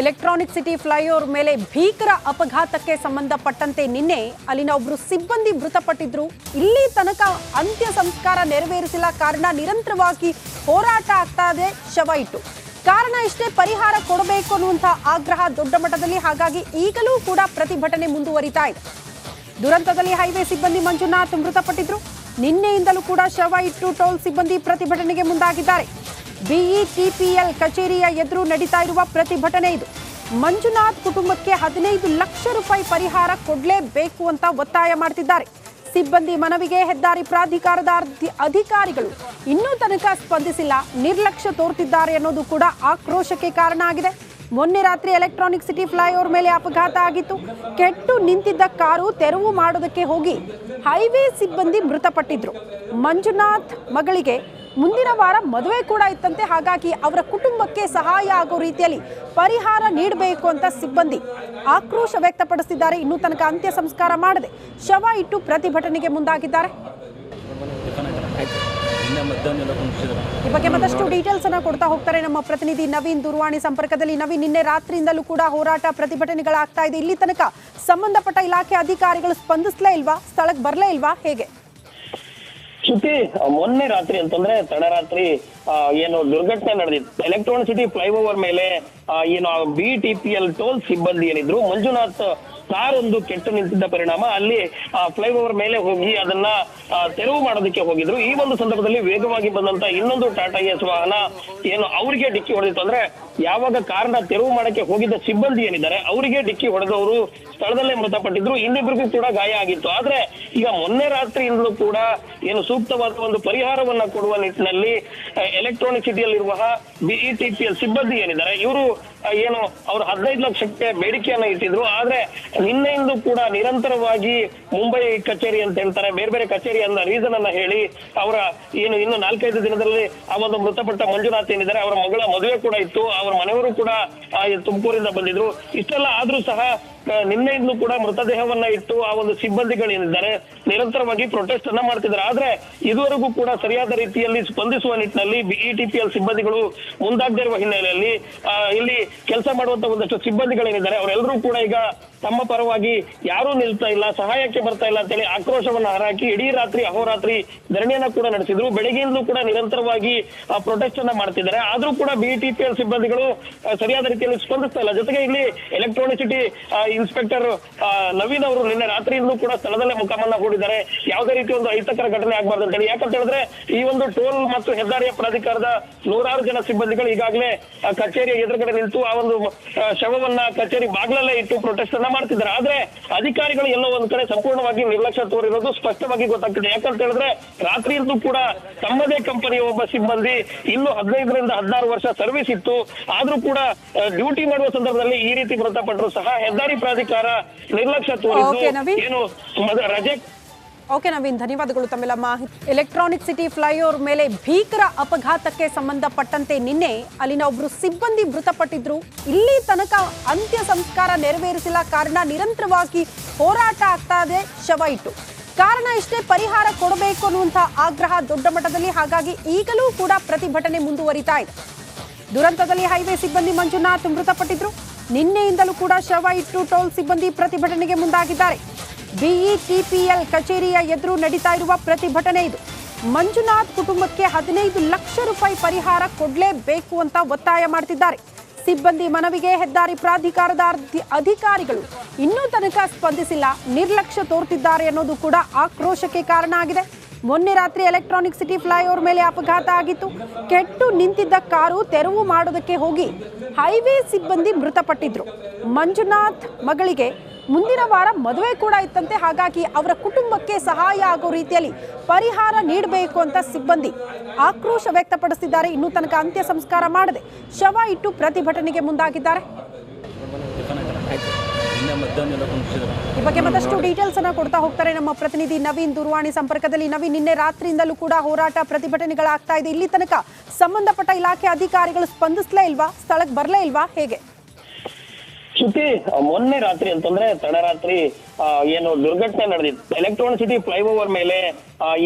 Electronic city flyover ಮೇಲೆ ಭೀಕರ ಅಪಘಾತಕ್ಕೆ ಸಂಬಂಧಪಟ್ಟಂತೆ ನಿನ್ನೆ ಅಲ್ಲಿನ ಒಬ್ರು ಸಿಬ್ಬಂದಿ ಮೃತಪಟ್ಟಿದ್ರು. ಇಲ್ಲಿ ತನಕ ಅಂತ್ಯ ಸಂಸ್ಕಾರ ನೆರವೇರಿಸಿಲ್ಲ. ಕಾರಣ ನಿರಂತರವಾಗಿ ಹೋರಾಟ ಆಗ್ತಾ ಇದೆ. ಶವ ಇಟ್ಟು. ಕಾರಣ ಇಷ್ಟೇ, ಪರಿಹಾರ ಕೊಡಬೇಕು ಅನ್ನುವಂತಹ ಆಗ್ರಹ ದೊಡ್ಡ ಮಟ್ಟದಲ್ಲಿ ಹಾಗಾಗಿ ಈಗಲೂ ಕೂಡ ಪ್ರತಿಭಟನೆ ಮುಂದುವರಿತಾ ಇದೆ. ದುರಂತದಲ್ಲಿ ಹೈವೇ ಸಿಬ್ಬಂದಿ ಮಂಜುನಾಥ್ ಮೃತಪಟ್ಟಿದ್ರು. ನಿನ್ನೆಯಿಂದಲೂ ಕೂಡ ಶವ ಇಟ್ಟು ಟೋಲ್ ಸಿಬ್ಬಂದಿ ಪ್ರತಿಭಟನೆಗೆ ಮುಂದಾಗಿದ್ದಾರೆ. ಬಿಇಟಿಪಿಎಲ್ ಕಚೇರಿಯ ಎದುರು ನಡೀತಾ ಇರುವ ಪ್ರತಿಭಟನೆ ಇದು. ಮಂಜುನಾಥ್ ಕುಟುಂಬಕ್ಕೆ ಹದಿನೈದು ಲಕ್ಷ ರೂಪಾಯಿ ಪರಿಹಾರ ಕೊಡಲೇಬೇಕು ಅಂತ ಒತ್ತಾಯ ಮಾಡ್ತಿದ್ದಾರೆ. ಸಿಬ್ಬಂದಿ ಮನವಿಗೆ ಹೆದ್ದಾರಿ ಪ್ರಾಧಿಕಾರದ ಅಧಿಕಾರಿಗಳು ಇನ್ನೂ ತನಕ ಸ್ಪಂದಿಸಿಲ್ಲ. ನಿರ್ಲಕ್ಷ್ಯ ತೋರ್ತಿದ್ದಾರೆ ಅನ್ನೋದು ಕೂಡ ಆಕ್ರೋಶಕ್ಕೆ ಕಾರಣ ಆಗಿದೆ. ಮೊನ್ನೆ ರಾತ್ರಿ ಎಲೆಕ್ಟ್ರಾನಿಕ್ ಸಿಟಿ ಫ್ಲೈಓವರ್ ಮೇಲೆ ಅಪಘಾತ ಆಗಿತ್ತು. ಕೆಟ್ಟು ನಿಂತಿದ್ದ ಕಾರು ತೆರವು ಮಾಡೋದಕ್ಕೆ ಹೋಗಿ ಹೈವೇ ಸಿಬ್ಬಂದಿ ಮೃತಪಟ್ಟಿದ್ರು. ಮಂಜುನಾಥ್ ಮಗಳಿಗೆ ಮುಂದಿನ ವಾರ ಮದುವೆ ಕೂಡ ಇತ್ತಂತೆ. ಹಾಗಾಗಿ ಅವರ ಕುಟುಂಬಕ್ಕೆ ಸಹಾಯ ಆಗೋ ರೀತಿಯಲ್ಲಿ ಪರಿಹಾರ ನೀಡಬೇಕು ಅಂತ ಸಿಬ್ಬಂದಿ ಆಕ್ರೋಶ ವ್ಯಕ್ತಪಡಿಸಿದ್ದಾರೆ. ಇನ್ನೂ ತನಕ ಅಂತ್ಯ ಸಂಸ್ಕಾರ ಮಾಡದೆ ಶವ ಇಟ್ಟು ಪ್ರತಿಭಟನೆಗೆ ಮುಂದಾಗಿದ್ದಾರೆ. ಈ ಬಗ್ಗೆ ಮತ್ತಷ್ಟು ಡೀಟೇಲ್ಸ್ ಅನ್ನ ಕೊಡ್ತಾ ಹೋಗ್ತಾರೆ ನಮ್ಮ ಪ್ರತಿನಿಧಿ ನವೀನ್ ದೂರವಾಣಿ ಸಂಪರ್ಕದಲ್ಲಿ. ನವೀನ್, ನಿನ್ನೆ ರಾತ್ರಿಯಿಂದಲೂ ಕೂಡ ಹೋರಾಟ ಪ್ರತಿಭಟನೆಗಳಾಗ್ತಾ ಇದೆ. ಇಲ್ಲಿ ತನಕ ಸಂಬಂಧಪಟ್ಟ ಇಲಾಖೆ ಅಧಿಕಾರಿಗಳು ಸ್ಪಂದಿಸ್ಲೇ ಇಲ್ವಾ? ಸ್ಥಳಕ್ಕೆ ಬರಲೇ ಇಲ್ವಾ? ಹೇಗೆ? ಶ್ರುತಿ ಮೊನ್ನೆ ರಾತ್ರಿ ಅಂತಂದ್ರೆ ತಡರಾತ್ರಿ ಏನು ದುರ್ಘಟನೆ ನಡೆದಿತ್ತು. ಎಲೆಕ್ಟ್ರಾನಿಕ್ ಸಿಟಿ ಫ್ಲೈಓವರ್ ಮೇಲೆ ಏನು B T P L toll ಸಿಬ್ಬಂದಿ ಏನಿದ್ರು, ಮಂಜುನಾಥ್ ಕಾರ್ ಒಂದು ಕೆಟ್ಟು ನಿಂತಿದ್ದ ಪರಿಣಾಮ, ಅಲ್ಲಿ ಫ್ಲೈಓವರ್ ಮೇಲೆ ಹೋಗಿ ಅದನ್ನ ತೆರವು ಮಾಡೋದಕ್ಕೆ ಹೋಗಿದ್ರು. ಈ ಒಂದು ಸಂದರ್ಭದಲ್ಲಿ ವೇಗವಾಗಿ ಬಂದಂತ ಇನ್ನೊಂದು ಟಾಟಾ ಎಸ್ ವಾಹನ, ಏನು, ಅವರಿಗೆ ಡಿಕ್ಕಿ ಹೊಡೆದಿತ್ತು. ಅಂದ್ರೆ, ಯಾವಾಗ ಕಾರ್ನ ತೆರವು ಮಾಡಕ್ಕೆ ಹೋಗಿದ್ದ ಸಿಬ್ಬಂದಿ ಏನಿದ್ದಾರೆ, ಅವರಿಗೆ ಡಿಕ್ಕಿ ಹೊಡೆದವರು ಸ್ಥಳದಲ್ಲೇ ಮೃತಪಟ್ಟಿದ್ರು. ಇನ್ನಿಬ್ಬರಿಗೂ ಕೂಡ ಗಾಯ ಆಗಿತ್ತು. ಆದ್ರೆ ಈಗ ಮೊನ್ನೆ ರಾತ್ರಿಯಿಂದಲೂ ಕೂಡ ಏನು ಸೂಕ್ತವಾದ ಒಂದು ಪರಿಹಾರವನ್ನ ಕೊಡುವ ನಿಟ್ಟಿನಲ್ಲಿ ಎಲೆಕ್ಟ್ರಾನಿಕ್ ಸಿಟಿಯಲ್ಲಿರುವ ಬಿಇಟಿಪಿಎಲ್ ಸಿಬ್ಬಂದಿ ಏನಿದ್ದಾರೆ, ಇವರು ಏನು ಅವರು ಹದಿನೈದು ಲಕ್ಷಕ್ಕೆ ಬೇಡಿಕೆಯನ್ನ ಇಟ್ಟಿದ್ರು. ಆದ್ರೆ ನಿನ್ನೆಯಿಂದ ಕೂಡ ನಿರಂತರವಾಗಿ ಮುಂಬೈ ಕಚೇರಿ ಅಂತ ಹೇಳ್ತಾರೆ. ಬೇರೆ ಬೇರೆ ಕಚೇರಿ ಅನ್ನ ರೀಸನ್ ಅನ್ನ ಹೇಳಿ ಅವರ ಏನು ಇನ್ನು ನಾಲ್ಕೈದು ದಿನದಲ್ಲಿ ಆ ಒಂದು ಮೃತಪಟ್ಟ ಮಂಜುನಾಥ್ ಏನಿದ್ದಾರೆ, ಅವರ ಮಗಳ ಮದುವೆ ಕೂಡ ಇತ್ತು. ಅವರ ಮನೆಯವರು ಕೂಡ ತುಮಕೂರಿಂದ ಬಂದಿದ್ರು. ಇಷ್ಟೆಲ್ಲ ಆದ್ರೂ ಸಹ ನಿನ್ನೆಯಿಂದಲೂ ಕೂಡ ಮೃತದೇಹವನ್ನ ಇಟ್ಟು ಆ ಒಂದು ಸಿಬ್ಬಂದಿಗಳೇನಿದ್ದಾರೆ, ನಿರಂತರವಾಗಿ ಪ್ರೊಟೆಸ್ಟ್ ಅನ್ನ ಮಾಡ್ತಿದ್ದಾರೆ. ಆದ್ರೆ ಇದುವರೆಗೂ ಕೂಡ ಸರಿಯಾದ ರೀತಿಯಲ್ಲಿ ಸ್ಪಂದಿಸುವ ನಿಟ್ಟಿನಲ್ಲಿ ಬಿಇಟಿಪಿಎಲ್ ಸಿಬ್ಬಂದಿಗಳು ಮುಂದಾಗದೇ ಇರುವ ಹಿನ್ನೆಲೆಯಲ್ಲಿ ಇಲ್ಲಿ ಕೆಲಸ ಮಾಡುವಂತ ಒಂದಷ್ಟು ಸಿಬ್ಬಂದಿಗಳೇನಿದ್ದಾರೆ, ಅವರೆಲ್ಲರೂ ಕೂಡ ಈಗ ತಮ್ಮ ಪರವಾಗಿ ಯಾರೂ ನಿಲ್ತಾ ಇಲ್ಲ, ಸಹಾಯಕ್ಕೆ ಬರ್ತಾ ಇಲ್ಲ ಅಂತೇಳಿ ಆಕ್ರೋಶವನ್ನ ಹಾರಾಕಿ ಇಡೀ ರಾತ್ರಿ, ಅಹೋರಾತ್ರಿ ಧರಣಿಯನ್ನ ಕೂಡ ನಡೆಸಿದ್ರು. ಬೆಳಗ್ಗೆಯಿಂದಲೂ ಕೂಡ ನಿರಂತರವಾಗಿ ಪ್ರೊಟೆಸ್ಟ್ ಅನ್ನ ಮಾಡ್ತಿದ್ದಾರೆ. ಆದ್ರೂ ಕೂಡ ಬಿಟಿಪಿಎಲ್ ಸಿಬ್ಬಂದಿಗಳು ಸರಿಯಾದ ರೀತಿಯಲ್ಲಿ ಸ್ಪಂದಿಸ್ತಾ ಇಲ್ಲ. ಜೊತೆಗೆ ಇಲ್ಲಿ ಎಲೆಕ್ಟ್ರಾನಿಸಿಟಿ ಇನ್ಸ್ಪೆಕ್ಟರ್ ನವೀನ್ ಅವರು ನಿನ್ನೆ ರಾತ್ರಿಯಿಂದಲೂ ಕೂಡ ಸ್ಥಳದಲ್ಲೇ ಮುಖಾಮನ್ನ ಹೂಡಿದ್ದಾರೆ. ಯಾವುದೇ ರೀತಿ ಒಂದು ಅಹಿತಕರ ಘಟನೆ ಆಗಬಾರ್ದು ಅಂತೇಳಿ. ಯಾಕಂತ ಹೇಳಿದ್ರೆ ಈ ಒಂದು ಟೋಲ್ ಮತ್ತು ಹೆದ್ದಾರಿಯ ಪ್ರಾಧಿಕಾರದ ನೂರಾರು ಜನ ಸಿಬ್ಬಂದಿಗಳು ಈಗಾಗಲೇ ಕಚೇರಿಯ ಎದುರುಗಡೆ ನಿಂತು ಆ ಒಂದು ಶವವನ್ನ ಕಚೇರಿ ಬಾಗ್ಲಲ್ಲೇ ಇಟ್ಟು ಪ್ರೊಟೆಸ್ಟ್ ಅನ್ನ ಮಾಡ್ತಿದ್ದಾರೆ. ಆದ್ರೆ ಅಧಿಕಾರಿಗಳು ಎಲ್ಲೋ ಒಂದ್ ಕಡೆ ಸಂಪೂರ್ಣವಾಗಿ ನಿರ್ಲಕ್ಷ್ಯ ತೋರಿರೋದು ಸ್ಪಷ್ಟವಾಗಿ ಗೊತ್ತಾಗ್ತದೆ. ಯಾಕಂತ ಹೇಳಿದ್ರೆ ರಾತ್ರಿಯಲ್ಲೂ ಕೂಡ ತಮ್ಮದೇ ಕಂಪನಿಯ ಒಬ್ಬ ಸಿಬ್ಬಂದಿ ಇನ್ನು ಹದಿನೈದರಿಂದ ಹದಿನಾರು ವರ್ಷ ಸರ್ವಿಸ್ ಇತ್ತು. ಆದ್ರೂ ಕೂಡ ಡ್ಯೂಟಿ ಮಾಡುವ ಸಂದರ್ಭದಲ್ಲಿ ಈ ರೀತಿ ಮೃತಪಟ್ಟರು ಸಹ ಹೆದ್ದಾರಿ ಪ್ರಾಧಿಕಾರ ನಿರ್ಲಕ್ಷ್ಯ ತೋರಿದ್ದು ಏನು ರಜೆ ಓಕೆ, ನವೀನ್, ಧನ್ಯವಾದಗಳು ತಮ್ಮೆಲ್ಲ. ಮಾಹಿತಿ ಎಲೆಕ್ಟ್ರಾನಿಕ್ ಸಿಟಿ ಫ್ಲೈಓವರ್ ಮೇಲೆ ಭೀಕರ ಅಪಘಾತಕ್ಕೆ ಸಂಬಂಧಪಟ್ಟಂತೆ ನಿನ್ನೆ ಅಲ್ಲಿನ ಒಬ್ರು ಸಿಬ್ಬಂದಿ ಮೃತಪಟ್ಟಿದ್ರು. ಇಲ್ಲಿ ತನಕ ಅಂತ್ಯ ಸಂಸ್ಕಾರ ನೆರವೇರಿಸಿಲ್ಲ. ಕಾರಣ ನಿರಂತರವಾಗಿ ಹೋರಾಟ ಆಗ್ತಾ ಇದೆ, ಶವ ಇಟ್ಟು. ಕಾರಣ ಇಷ್ಟೇ ಪರಿಹಾರ ಕೊಡಬೇಕು ಅನ್ನುವಂತಹ ಆಗ್ರಹ ದೊಡ್ಡ ಮಟ್ಟದಲ್ಲಿ ಹಾಗಾಗಿ ಈಗಲೂ ಕೂಡ ಪ್ರತಿಭಟನೆ ಮುಂದುವರಿತಾ ಇದೆ. ದುರಂತದಲ್ಲಿ ಹೈವೇ ಸಿಬ್ಬಂದಿ ಮಂಜುನಾಥ್ ಮೃತಪಟ್ಟಿದ್ರು. ನಿನ್ನೆಯಿಂದಲೂ ಕೂಡ ಶವ ಇಟ್ಟು ಟೋಲ್ ಸಿಬ್ಬಂದಿ ಪ್ರತಿಭಟನೆಗೆ ಮುಂದಾಗಿದ್ದಾರೆ. ಬಿಇಟಿಪಿಎಲ್ ಕಚೇರಿಯ ಎದುರು ನಡೀತಾ ಇರುವ ಪ್ರತಿಭಟನೆ ಇದು. ಮಂಜುನಾಥ್ ಕುಟುಂಬಕ್ಕೆ ಹದಿನೈದು ಲಕ್ಷ ರೂಪಾಯಿ ಪರಿಹಾರ ಕೊಡಲೇಬೇಕು ಅಂತ ಒತ್ತಾಯ ಮಾಡ್ತಿದ್ದಾರೆ. ಸಿಬ್ಬಂದಿ ಮನವಿಗೆ ಹೆದ್ದಾರಿ ಪ್ರಾಧಿಕಾರದ ಅಧಿಕಾರಿಗಳು ಇನ್ನೂ ತನಕ ಸ್ಪಂದಿಸಿಲ್ಲ. ನಿರ್ಲಕ್ಷ್ಯ ತೋರ್ತಿದ್ದಾರೆ ಅನ್ನೋದು ಕೂಡ ಆಕ್ರೋಶಕ್ಕೆ ಕಾರಣ ಆಗಿದೆ. ಮೊನ್ನೆ ರಾತ್ರಿ ಎಲೆಕ್ಟ್ರಾನಿಕ್ ಸಿಟಿ ಫ್ಲೈಓವರ್ ಮೇಲೆ ಅಪಘಾತ ಆಗಿತ್ತು. ಕೆಟ್ಟು ನಿಂತಿದ್ದ ಕಾರು ತೆರವು ಮಾಡೋದಕ್ಕೆ ಹೋಗಿ ಹೈವೇ ಸಿಬ್ಬಂದಿ ಮೃತಪಟ್ಟಿದ್ರು. ಮಂಜುನಾಥ್ ಮಗಳಿಗೆ ಮುಂದಿನ ವಾರ ಮದುವೆ ಕೂಡ ಇತ್ತಂತೆ. ಹಾಗಾಗಿ ಅವರ ಕುಟುಂಬಕ್ಕೆ ಸಹಾಯ ಆಗೋ ರೀತಿಯಲ್ಲಿ ಪರಿಹಾರ ನೀಡಬೇಕು ಅಂತ ಸಿಬ್ಬಂದಿ ಆಕ್ರೋಶ ವ್ಯಕ್ತಪಡಿಸಿದ್ದಾರೆ. ಇನ್ನೂ ತನಕ ಅಂತ್ಯ ಸಂಸ್ಕಾರ ಮಾಡದೆ ಶವ ಇಟ್ಟು ಪ್ರತಿಭಟನೆಗೆ ಮುಂದಾಗಿದ್ದಾರೆ. ಈ ಬಗ್ಗೆ ಮತ್ತಷ್ಟು ಡೀಟೇಲ್ಸ್ ಅನ್ನ ಕೊಡ್ತಾ ಹೋಗ್ತಾರೆ ನಮ್ಮ ಪ್ರತಿನಿಧಿ ನವೀನ್ ದೂರವಾಣಿ ಸಂಪರ್ಕದಲ್ಲಿ. ನವೀನ್, ನಿನ್ನೆ ರಾತ್ರಿಯಿಂದಲೂ ಕೂಡ ಹೋರಾಟ ಪ್ರತಿಭಟನೆಗಳಾಗ್ತಾ ಇದೆ. ಇಲ್ಲಿ ತನಕ ಸಂಬಂಧಪಟ್ಟ ಇಲಾಖೆ ಅಧಿಕಾರಿಗಳು ಸ್ಪಂದಿಸ್ಲೇ ಇಲ್ವಾ? ಸ್ಥಳಕ್ಕೆ ಬರಲೇ ಇಲ್ವಾ? ಹೇಗೆ? ಶ್ರುತಿ ಮೊನ್ನೆ ರಾತ್ರಿ ಅಂತಂದ್ರೆ ತಡರಾತ್ರಿ ಏನು ದುರ್ಘಟನೆ ನಡೆದಿತ್ತು. ಎಲೆಕ್ಟ್ರಾನಿಕ್ ಸಿಟಿ ಫ್ಲೈಓವರ್ ಮೇಲೆ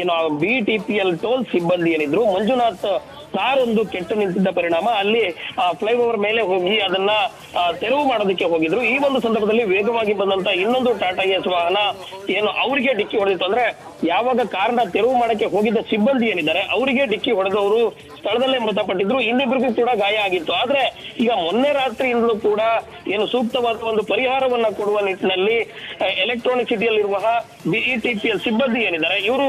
ಏನು B T P L toll ಸಿಬ್ಬಂದಿ ಏನಿದ್ರು, ಮಂಜುನಾಥ್ ಕಾರೊಂದು ಕೆಟ್ಟು ನಿಂತಿದ್ದ ಪರಿಣಾಮ, ಅಲ್ಲಿ ಫ್ಲೈಓವರ್ ಮೇಲೆ ಹೋಗಿ ಅದನ್ನ ತೆರವು ಮಾಡೋದಕ್ಕೆ ಹೋಗಿದ್ರು. ಈ ಒಂದು ಸಂದರ್ಭದಲ್ಲಿ ವೇಗವಾಗಿ ಬಂದಂತ ಇನ್ನೊಂದು ಟಾಟಾ ಎಸ್ ವಾಹನ ಏನು ಅವರಿಗೆ ಡಿಕ್ಕಿ ಹೊಡೆದಿತ್ತು. ಅಂದ್ರೆ ಯಾವಾಗ ಕಾರ್ನ ತೆರವು ಮಾಡಕ್ಕೆ ಹೋಗಿದ್ದ ಸಿಬ್ಬಂದಿ ಏನಿದ್ದಾರೆ, ಅವರಿಗೆ ಡಿಕ್ಕಿ ಹೊಡೆದವರು ಸ್ಥಳದಲ್ಲೇ ಮೃತಪಟ್ಟಿದ್ರು. ಇನ್ನಿಬ್ಬರಿಗೂ ಕೂಡ ಗಾಯ ಆಗಿತ್ತು. ಆದ್ರೆ ಈಗ ಮೊನ್ನೆ ರಾತ್ರಿಯಿಂದಲೂ ಕೂಡ ಏನು ಸೂಕ್ತವಾದ ಒಂದು ಪರಿಹಾರವನ್ನ ಕೊಡುವ ನಿಟ್ಟಿನಲ್ಲಿ ಎಲೆಕ್ಟ್ರಾನಿಕ್ ಸಿಟಿಯಲ್ಲಿರುವ ಬಿಇಟಿಪಿಎಲ್ ಸಿಬ್ಬಂದಿ ಏನಿದ್ದಾರೆ, ಇವರು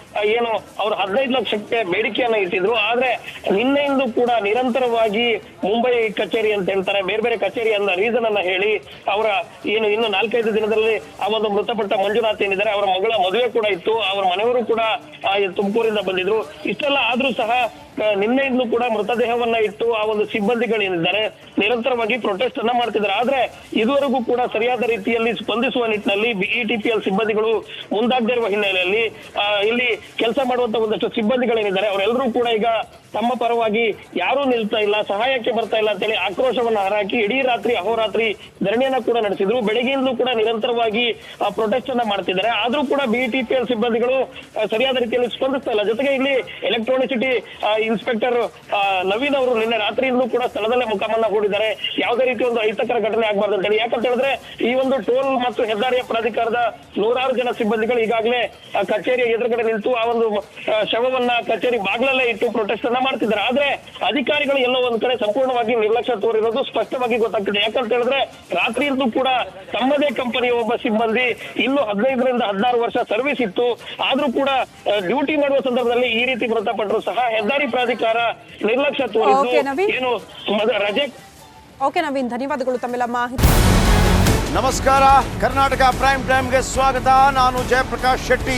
ಏನು, ಅವರು ಹದಿನೈದು ಲಕ್ಷಕ್ಕೆ ಬೇಡಿಕೆಯನ್ನ ಇಟ್ಟಿದ್ರು. ಆದ್ರೆ ನಿನ್ನೆಯಿಂದ ಕೂಡ ನಿರಂತರವಾಗಿ ಮುಂಬೈ ಕಚೇರಿ ಅಂತ ಹೇಳ್ತಾರೆ. ಬೇರೆ ಬೇರೆ ಕಚೇರಿ ಅನ್ನ ರೀಸನ್ ಅನ್ನ ಹೇಳಿ ಅವರ ಏನು, ಇನ್ನು ನಾಲ್ಕೈದು ದಿನದಲ್ಲಿ ಆ ಒಂದು ಮೃತಪಟ್ಟ ಮಂಜುನಾಥ್ ಏನಿದ್ದಾರೆ, ಅವರ ಮಗಳ ಮದುವೆ ಕೂಡ ಇತ್ತು. ಅವರ ಮನೆಯವರು ಕೂಡ ತುಮಕೂರಿಂದ ಬಂದಿದ್ರು. ಇಷ್ಟೆಲ್ಲ ಆದ್ರೂ ಸಹ ನಿನ್ನೆಯಿಂದಲೂ ಕೂಡ ಮೃತದೇಹವನ್ನ ಇಟ್ಟು ಆ ಒಂದು ಸಿಬ್ಬಂದಿಗಳು ಏನಿದ್ದಾರೆ ನಿರಂತರವಾಗಿ ಪ್ರೊಟೆಸ್ಟ್ ಅನ್ನ ಮಾಡ್ತಿದ್ದಾರೆ. ಆದ್ರೆ ಇದುವರೆಗೂ ಕೂಡ ಸರಿಯಾದ ರೀತಿಯಲ್ಲಿ ಸ್ಪಂದಿಸುವ ನಿಟ್ಟಿನಲ್ಲಿ ಬಿಇಟಿಪಿಎಲ್ ಸಿಬ್ಬಂದಿಗಳು ಮುಂದಾಗದಿರುವ ಹಿನ್ನೆಲೆಯಲ್ಲಿ ಇಲ್ಲಿ ಕೆಲಸ ಮಾಡುವಂತ ಒಂದಷ್ಟು ಸಿಬ್ಬಂದಿಗಳೇನಿದ್ದಾರೆ, ಅವರೆಲ್ಲರೂ ಕೂಡ ಈಗ ತಮ್ಮ ಪರವಾಗಿ ಯಾರೂ ನಿಲ್ತಾ ಇಲ್ಲ, ಸಹಾಯಕ್ಕೆ ಬರ್ತಾ ಇಲ್ಲ ಅಂತೇಳಿ ಆಕ್ರೋಶವನ್ನ ಹಾರಾಕಿ ಇಡೀ ರಾತ್ರಿ ಅಹೋರಾತ್ರಿ ಧರಣಿಯನ್ನ ಕೂಡ ನಡೆಸಿದ್ರು. ಬೆಳಗ್ಗೆಯಿಂದಲೂ ಕೂಡ ನಿರಂತರವಾಗಿ ಪ್ರೊಟೆಸ್ಟ್ ಅನ್ನ ಮಾಡ್ತಿದ್ದಾರೆ. ಆದ್ರೂ ಕೂಡ ಬಿಟಿಪಿಎಲ್ ಸಿಬ್ಬಂದಿಗಳು ಸರಿಯಾದ ರೀತಿಯಲ್ಲಿ ಸ್ಪಂದಿಸ್ತಾ ಇಲ್ಲ. ಜೊತೆಗೆ ಇಲ್ಲಿ ಎಲೆಕ್ಟ್ರಾನಿಸಿಟಿ ಇನ್ಸ್ಪೆಕ್ಟರ್ ನವೀನ್ ಅವರು ನಿನ್ನೆ ರಾತ್ರಿಯಿಂದಲೂ ಕೂಡ ಸ್ಥಳದಲ್ಲೇ ಮುಖಾಮನ್ನ ಹೂಡಿದ್ದಾರೆ. ಯಾವುದೇ ರೀತಿ ಒಂದು ಅಹಿತಕರ ಘಟನೆ ಆಗಬಾರ್ದು ಅಂತೇಳಿ. ಯಾಕಂತ ಹೇಳಿದ್ರೆ ಈ ಒಂದು ಟೋಲ್ ಮತ್ತು ಹೆದ್ದಾರಿಯ ಪ್ರಾಧಿಕಾರದ ನೂರಾರು ಜನ ಸಿಬ್ಬಂದಿಗಳು ಈಗಾಗಲೇ ಕಚೇರಿಯ ಎದುರುಗಡೆ ನಿಂತು ಆ ಒಂದು ಶವವನ್ನ ಕಚೇರಿ ಬಾಗ್ಲಲ್ಲೇ ಇಟ್ಟು ಪ್ರೊಟೆಸ್ಟ್ ಅನ್ನ ಮಾಡ್ತಿದ್ದಾರೆ. ಆದ್ರೆ ಅಧಿಕಾರಿಗಳು ಎಲ್ಲೋ ಒಂದ್ ಕಡೆ ಸಂಪೂರ್ಣವಾಗಿ ನಿರ್ಲಕ್ಷ್ಯ ತೋರಿರೋದು ಸ್ಪಷ್ಟವಾಗಿ ಗೊತ್ತಾಗ್ತದೆ. ಯಾಕಂತ ಹೇಳಿದ್ರೆ ರಾತ್ರಿಯಲ್ಲೂ ಕೂಡ ತಮ್ಮದೇ ಕಂಪನಿಯ ಒಬ್ಬ ಸಿಬ್ಬಂದಿ ಇನ್ನು ಹದಿನೈದರಿಂದ ಹದಿನಾರು ವರ್ಷ ಸರ್ವಿಸ್ ಇತ್ತು. ಆದ್ರೂ ಕೂಡ ಡ್ಯೂಟಿ ಮಾಡುವ ಸಂದರ್ಭದಲ್ಲಿ ಈ ರೀತಿ ಮೃತಪಟ್ಟರು ಸಹ ಹೆದ್ದಾರಿ ಪ್ರಾಧಿಕಾರ ನಿರ್ಲಕ್ಷ್ಯ ತೋರಿದ್ದು ಏನು ರಜೆ ಓಕೆ ನವೀನ್ ಧನ್ಯವಾದಗಳು ತಮ್ಮೆಲ್ಲ ಮಾಹಿತಿ. ನಮಸ್ಕಾರ. ಕರ್ನಾಟಕ ಪ್ರೈಮ್ ಟೈಮ್ಗೆ ಸ್ವಾಗತ. ನಾನು ಜಯಪ್ರಕಾಶ್ ಶೆಟ್ಟಿ.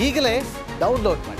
ಈಗಲೇ ಡೌನ್ಲೋಡ್ ಮಾಡಿ.